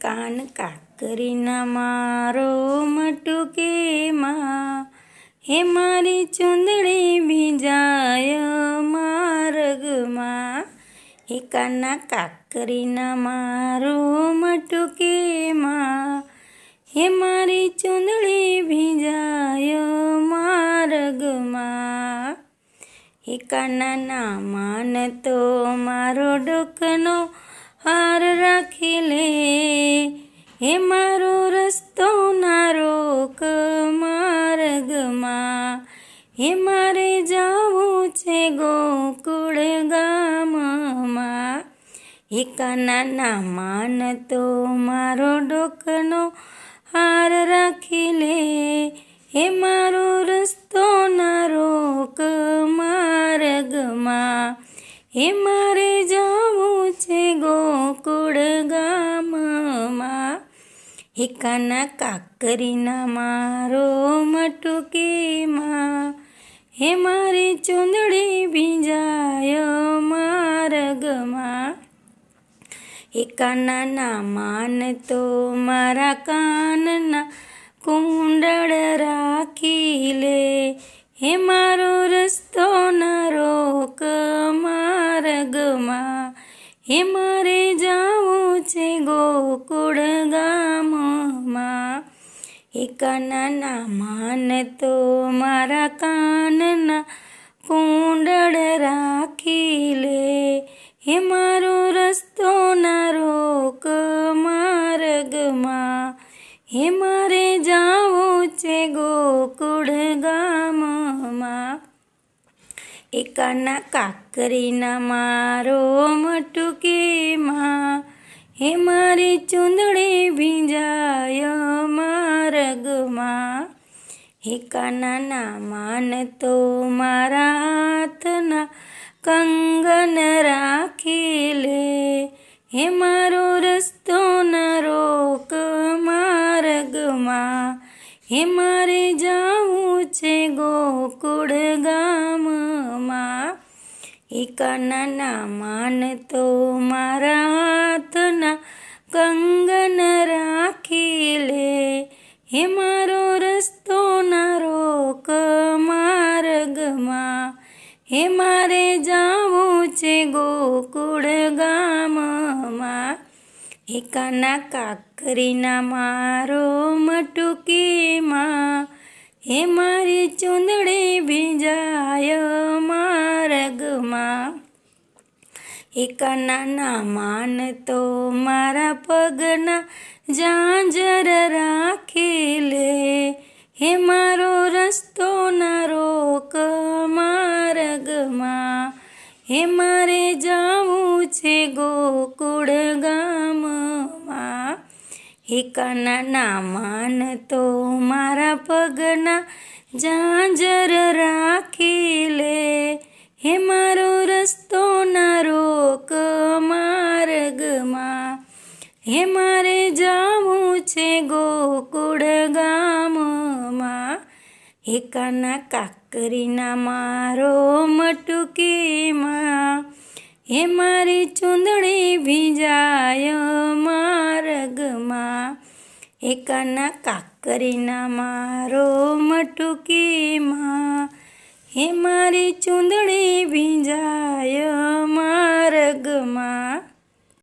કાન કાકરીના મારો મટુકે માં હે મારી ચૂંદડી ભીજાય માર્ગમાં? હે કાના કાકરીના મારો મટુકે માં હે મારી ચૂંદડી ભીજાય માર્ગમાં? હે કાનાના માન તો મારો ડોકનો હાર રાખી લે હે મારો રસ્તો ના રોક માર્ગમાં, હે મારે જાવું છે ગોકુળ ગામમાં. હે કાનાના માન તો મારો ડોકનો હાર રાખી લે, હે મારો રસ્તો ના રોક માર્ગમાં, હે મારે હે કાના કાકરીના મારો મટુકીમાં હે મારી ચૂંદડી ભીંજાય માર્ગમાં? હિકાના ના માન તો મારા કાનના કુંડળ રાખી લે. હે મારો રસ્તો ન રોક માર્ગમાં? હે મારે જાવું છે ગોકુળ ગામમાં હે કાનાના માન તો મારા કાનના કુંડળ રાખી લે. હે મારો રસ્તો ના રોક માર્ગમાં. હે મારે જાવું છે ગોકુળ ગામમાં. એકાના કાકરીના મારો મટુકીમાં. હે મારી ચૂંદડી ભીંજાય માર્ગમાં હે કાનાના માન તો મારા હાથના કંગન રાખી લે. હે મારો રસ્તો ન રોક માર્ગમાં. હે મારે જાવું છે ગોકુળ ગામમાં. એકાના માન તો મારા હાથના કંગન રાખી લે. હે માર્ગમાં હે મારે જાવું છે ગોકુળ ગામમાં, એકાના કાકરીના મારો મટુકીમાં, હે મારી ચૂંદડી ભીજાય માર્ગમાં, એકાના ના માન તો મારા પગના જાંજર રાખી લે, હે મારો રસ્તો ના રોક માર્ગમાં. હે મારે જાવું છે ગોકુળ ગામમાં. હે કાનાના માન તો મારા પગના જાંજર રાખી લે. હે મારો રસ્તો ના રોક માર્ગમાં. હે મારે જાવું છે ગોકુળ ગામમાં. હે કાના કાકરીના મારો મટુકીમાં, હે મારી ચૂંદડી ભીજાય માર્ગમાં. હે કાના કાકરીના મારો મટુકીમાં, હે મારી ચૂંદડી ભીજાય માર્ગમાં.